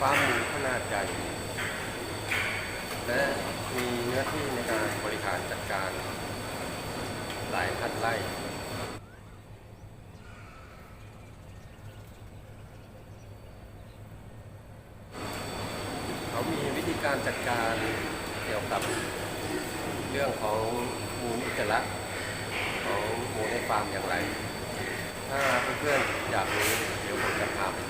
ฟามหมูขนาดใหญ่ และมีเนื้อที่ในการบริหารจัดการหลายพันไร่เขามีวิธีการจัดการเกี่ยวกับเรื่องของมูลอุจจาระของมูในฟาร์มอย่างไร ถ้าเพื่อนๆอยากรู้เดี๋ยวผมจะพาไป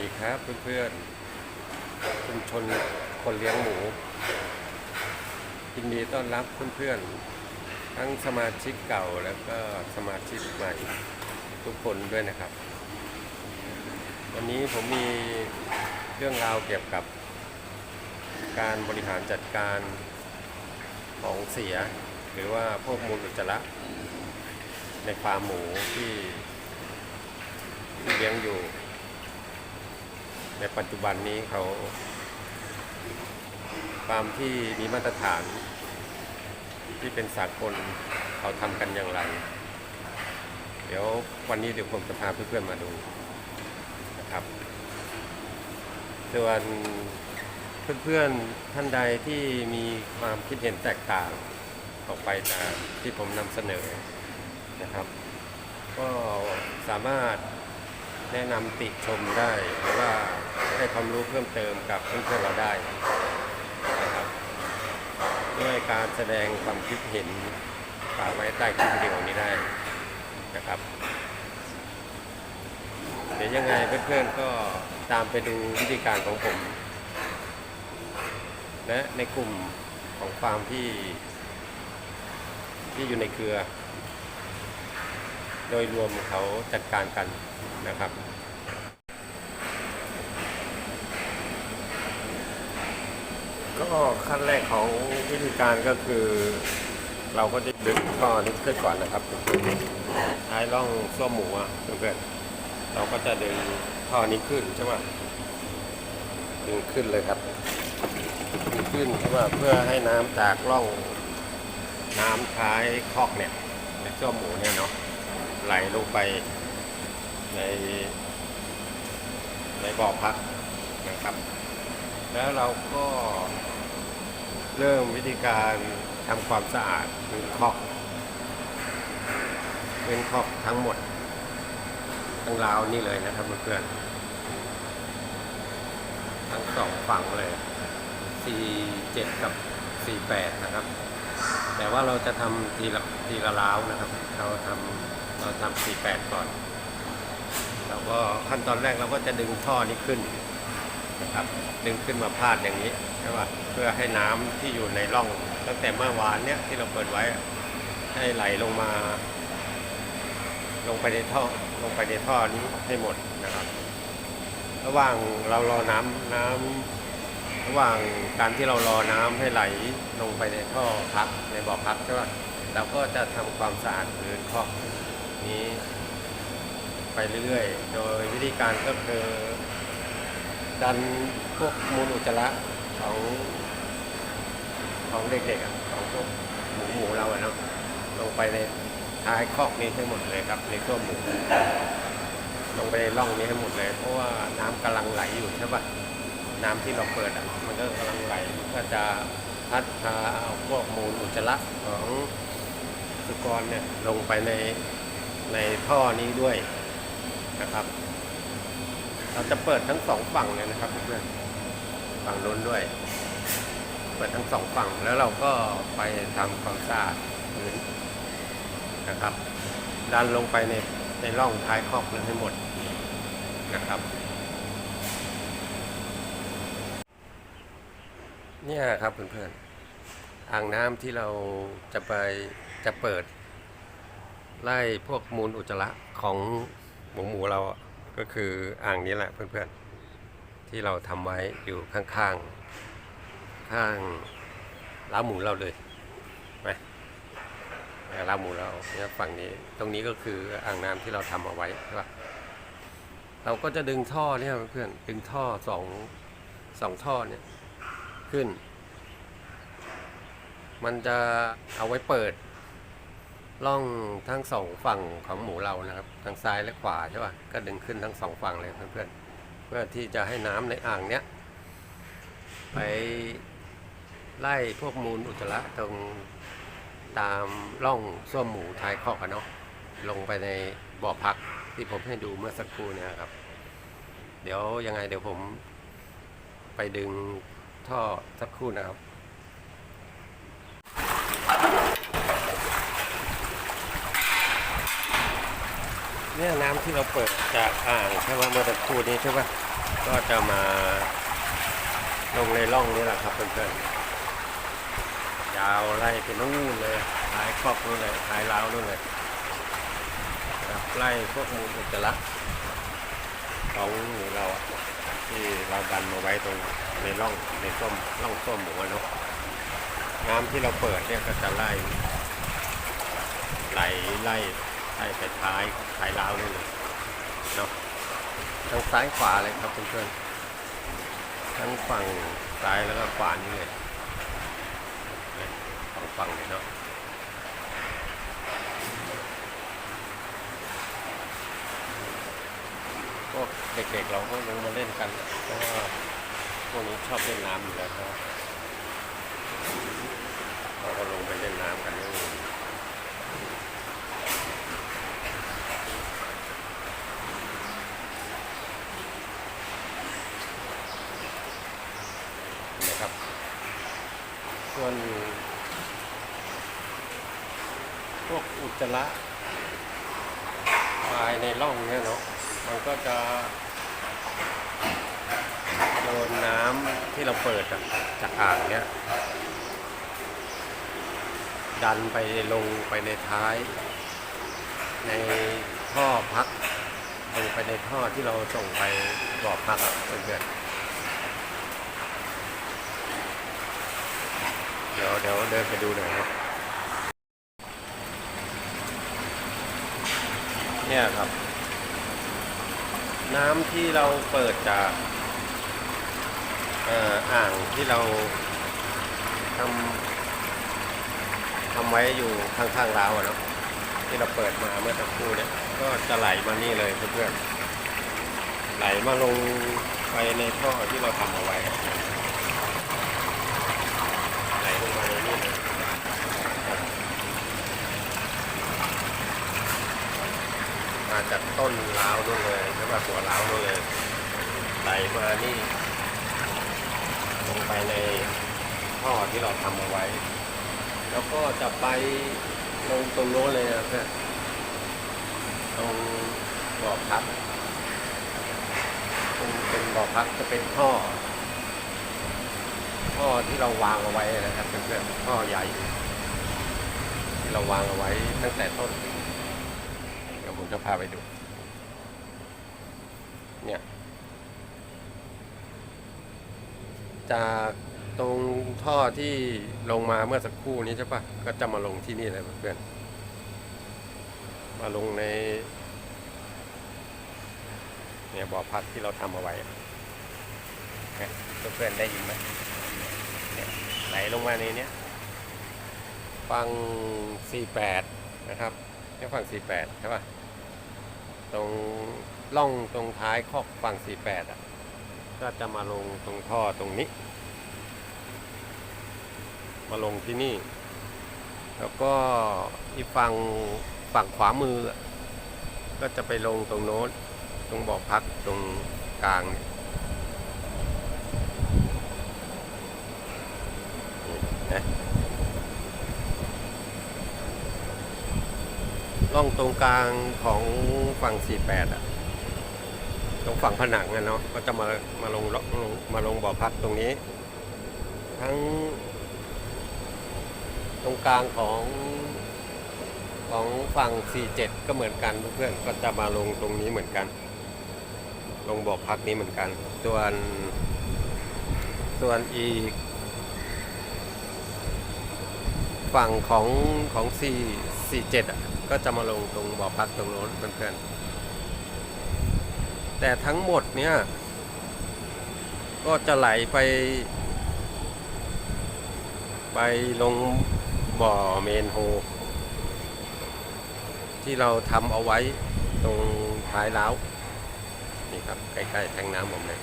ดีครับเพื่อนๆชุมชนคนเลี้ยงหมูยินดีต้อนรับเพื่อนๆทั้งสมาชิกเก่าแล้วก็สมาชิกใหม่ทุกคนด้วยนะครับ วันนี้ผมมีเรื่องราวเกี่ยวกับ การบริหารจัดการของเสีย หรือว่าพวกมูลอุจจาระในฟาร์มหมูที่ที่เลี้ยงอยู่ ในปัจจุบันนี้เขาฟาร์มที่มีมาตรฐาน ที่เป็นสากลเขาทำกันอย่างไร เดี๋ยววันนี้เดี๋ยวผมจะพาเพื่อนๆมาดูนะครับส่วนเพื่อนๆท่านใดที่มีความคิดเห็นแตกต่างออกไปจากที่ผมนำเสนอนะครับ ก็สามารถ แนะนำติชมได้หรือว่าให้ความรู้เพิ่มเติมกับเพื่อนๆเราได้นะครับด้วยการแสดงความคิดเห็นฝากไว้ใต้คลิปวิดีโอนี้ได้นะครับเดี๋ยวยังไงเพื่อนๆก็ตามไปดูวิธีการของผม และในกลุ่มของฟาร์มที่ที่อยู่ในเครือ โดยรวมเขาจัดการกันนะครับก็ขั้นแรกของวิธีการก็คือ เราก็จะดึงท่อนี้ขึ้นก่อนนะครับท้ายร่องส้วมหมูอะเพื่อนๆเราก็จะดึงท่อนี้ขึ้นใช่ไหมดึงขึ้นเลยครับดึงขึ้นใช่ไหมเพื่อให้น้ำจากร่องน้ำท้ายคอกเนี่ยในส้วมหมูเนี่ยเนาะ ไหลลงไปในในบ่อพักนะครับ แล้วเราก็เริ่มวิธีการทำความสะอาดพื้นคอกพื้นคอกทั้งหมด ทั้งราวนี่เลยนะครับเพื่อนๆทั้งสองฝั่งเลย47 กับ 48 นะครับ แต่ว่าเราจะทำทีละทีละราวนะครับ เราทำ เราทำ48ก่อน เราก็ขั้นตอนแรกเราก็จะดึงท่อนี้ขึ้นนะครับ ดึงขึ้นมาพาดอย่างนี้ใช่ป่ะเพื่อให้น้ำที่อยู่ในร่อง ตั้งแต่เมื่อวานเนี้ยที่เราเปิดไว้ให้ไหลลงมา ลงไปในท่อลงไปในท่อนี้ให้หมดนะครับ ระหว่างเรารอน้ำน้ำระหว่างการที่เรารอน้ำให้ไหลลงไปในท่อพักในบ่อพักใช่ป่ะเราก็จะทำความสะอาดพื้นคอก นี้ไปเรื่อยๆ โดยวิธีการก็คือดันพวกมูลอุจจาระของของเด็กๆของพวกหมูหมูเราอะเนาะลงไปในท้ายคอกนี้ให้หมดเลยครับในตัวหมูลงไปในร่องนี้ให้หมดเลย เพราะว่าน้ำกำลังไหลอยู่ใช่ปะน้ำที่เราเปิดอะมันก็กำลังไหลก็จะพัดพาเอาพวกมูลอุจจาระของสุกรเนี่ยลงไปใน ในท่อนี้ด้วยนะครับ เราจะเปิดทั้งสองฝั่งเลยนะครับเพื่อนฝั่งนู้นด้วย เปิดทั้งสองฝั่งแล้วเราก็ไปทำความสะอาดพื้นนะครับ ดันลงไปในในร่องท้ายคอกนั้นให้หมดนะครับเนี่ยครับเพื่อนๆอ่างน้ำที่เราจะไปจะเปิด ไล่พวกมูลอุจจาระของหมูหมูเราก็คืออ่างนี้แหละเพื่อนๆ ที่เราทำไว้อยู่ข้างๆ ข้างล้าหมูเราเลยไปล้าหมูเราเนี่ยฝั่งนี้ตรงนี้ก็คืออ่างน้ำที่เราทำเอาไว้ใช่ปะเราก็จะดึงท่อเนี่ยเพื่อนดึงท่อสองสองท่อเนี่ยขึ้น มันจะเอาไว้เปิด ล่องทั้งสองฝั่งของหมูเรานะครับทางซ้ายและขวาใช่ป่ะก็ดึงขึ้นทั้งสองฝั่งเลยเพื่อนๆเพื่อที่จะให้น้ำในอ่างเนี้ยไปไล่พวกมูลอุจจาระตรงตามร่องส้วมหมูท้ายคอกอะเนาะลงไปในบ่อพักที่ผมให้ดูเมื่อสักครู่เนี่ยครับ เดี๋ยวยังไงเดี๋ยวผมไปดึงท่อสักครู่นะครับ เนี่ยน้ำที่เราเปิดจากอ่างใช่ไหมเมื่อสักครู่นี้ใช่ปะก็จะมาลงในร่องนี้แหละครับเพื่อนๆยาวไล่ไปนู่นเลยท้ายครอบนู่นเลยท้ายเล้าวนู่นเลยนะครับไล่พวกมูลอุจจาระของหมูเราอะที่เราดันมาไว้ตรงในร่องในส้มร่องส้มหมูอะเนาะน้ำที่เราเปิดเนี่ยก็จะไล่ไหลไล่ ไล่ไปท้ายท้ายล้าวนี่เลยเนาะทั้งซ้ายขวาเลยครับเพื่อนๆทั้งฝั่งซ้ายแล้วก็ขวานี่เลยเนี่ยสองฝั่งเลยเนาะพวกเด็กๆเราก็ลงมาเล่นกันเพราะว่าพวกนี้ชอบเล่นน้ำอยู่แล้วเราก็ลงไปเล่นน้ำกันนี่นะครับ ส่วนพวกอุจจาระภายในร่องเนี่ยเนาะมันก็จะโดนน้ำที่เราเปิดจากอ่างเนี้ยดันไปลงไปในท้าย ในท่อพักลงไปในท่อที่เราส่งไปบ่อพักอะเพื่อนๆ เดี๋ยวเดินไปดูหน่อยครับ เนี่ยครับ น้ำที่เราเปิดจากอ่างที่เราทำทำไว้อยู่ข้างๆราวอะนะที่เราเปิดมาเมื่อสักครู่เนี่ย ก็จะไหลมานี่เลยเพื่อนๆไหลมาลงไปในท่อที่เราทำเอาไว้ มานนี่เลยครับมาจากต้นล้าวนู่นเลยใช่ป่ะหัวล้าวนู่นเลยไหลมานี่ลงไปในท่อที่เราทำเอาไว้ แล้วก็จะไปลงตรงโน้นเลยนะเพื่อนตรงบ่อพักตรงเป็นบ่อพักจะเป็นท่อ ท่อที่เราวางเอาไว้นะครับเพื่อนๆท่อใหญ่ ที่เราวางเอาไว้ตั้งแต่ต้นเดี๋ยวผมจะพาไปดู เนี่ยจากตรงท่อที่ลงมาเมื่อสักครู่นี้ใช่ปะก็จะมาลงที่นี่เลยเพื่อนมาลงใน เนี่ยบ่อพักที่เราทำเอาไว้เพื่อนๆได้ยินไหม ไหลลงมาในนี้ฝั่ง 48 นะครับนี่ฝั่ง 48 ใช่ป่ะ ตรงล่องตรงท้ายคอกฝั่ง 48 อะ ก็จะมาลงตรงท่อตรงนี้ มาลงที่นี่ แล้วก็อีกฝั่งฝั่งขวามือ ก็จะไปลงตรงโน้น ตรงบ่อพักตรงกลางเนี่ย นะร่องตรงกลางของฝั่ง 48 อะ ตรงฝั่งผนังอะเนาะก็จะมามาลงลงมาลงบ่อพักตรงนี้ ทั้ง ตรงกลางของของฝั่ง 47 ก็เหมือนกันเพื่อนก็จะมาลงตรงนี้เหมือนกัน ลงบ่อพักนี้เหมือนกัน ส่วนส่วนอีก ฝั่งของของ4 47อะก็จะมาลงตรงบ่อพักตรงโน้นเพื่อนๆ แต่ทั้งหมดเนี่ย ก็จะไหลไป ไปลงบ่อเมนโฮ ที่เราทำเอาไว้ตรงท้ายเล้าวนี่ครับ ใกล้ๆแทงน้ำผมเลย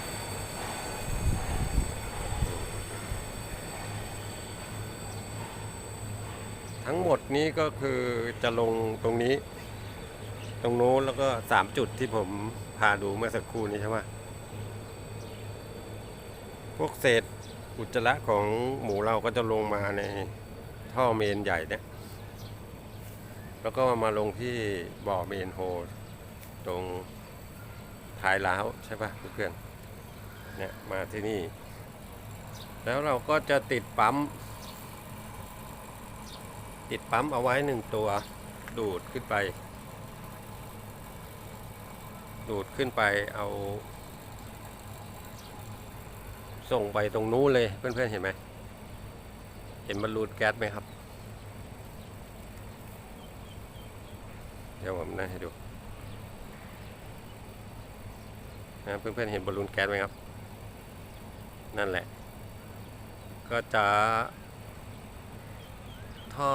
ทั้งหมดนี้ก็คือจะลงตรงนี้ ตรงโน้นแล้วก็สามจุดที่ผมพาดูเมื่อสักครู่นี้ใช่ไหมพวกเศษอุจจาระของหมูเราก็จะลงมาในท่อเมนใหญ่เนี่ย แล้วก็มาลงที่บ่อเมนโฮตรงท้ายล้าวใช่ปะเพื่อนเนี่ยมาที่นี่ แล้วเราก็จะติดปั๊ม ติดปั๊มเอาไว้หนึ่งตัวดูดขึ้นไป ดูดขึ้นไปเอา ส่งไปตรงนู้นเลยเพื่อนๆเห็นไหมเห็นบรรลูนแก๊สไหมครับ เดี๋ยวผมน่าให้ดูนะเพื่อนๆเห็นบอลลูนแก๊สไหมครับ นั่นแหละ ก็จะ ท่อ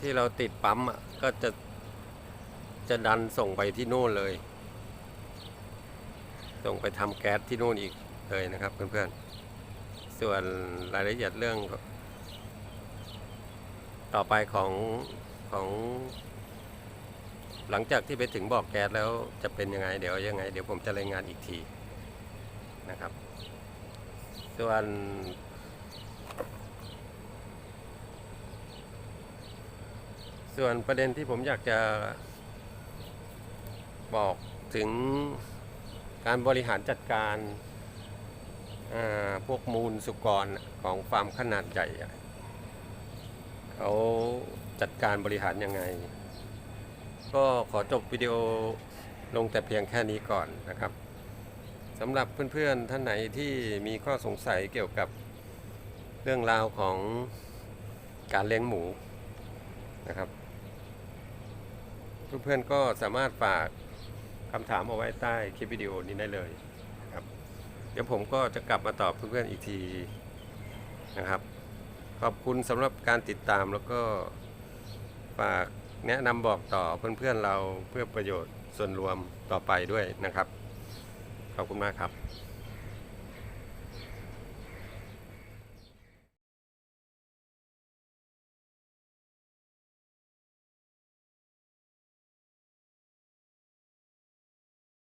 ที่เราติดปั๊มอะก็จะจะดันส่งไปที่นู่นเลย ส่งไปทำแก๊สที่นู่นอีกเลยนะครับเพื่อนๆ ส่วนรายละเอียดเรื่อง ต่อไปของของหลังจากที่ไปถึงบอกแก๊สแล้วจะเป็นยังไง เดี๋ยวยังไง เดี๋ยวผมจะรายงานอีกทีนะครับ ส่วน ส่วนประเด็นที่ผมอยากจะบอกถึงการบริหารจัดการาพวกมูลสุกรของฟาร์มขนาดใหญ่เขาจัดการบริหารยังไง ก็ขอจบวิดีโอลงแต่เพียงแค่นี้ก่อนนะครับสำหรับเพื่อนๆท่านไหนที่มีข้อสงสัยเกี่ยวกับเรื่องราวของการเลี้ยงหมูนะครับ เพื่อนๆก็สามารถฝากคำถามเอาไว้ใต้คลิปวิดีโอนี้ได้เลยนะครับ เดี๋ยวผมก็จะกลับมาตอบเพื่อนๆอีกทีนะครับ ขอบคุณสำหรับการติดตามแล้วก็ฝากแนะนำบอกต่อเพื่อนๆเราเพื่อประโยชน์ส่วนรวมต่อไปด้วยนะครับ ขอบคุณมากครับ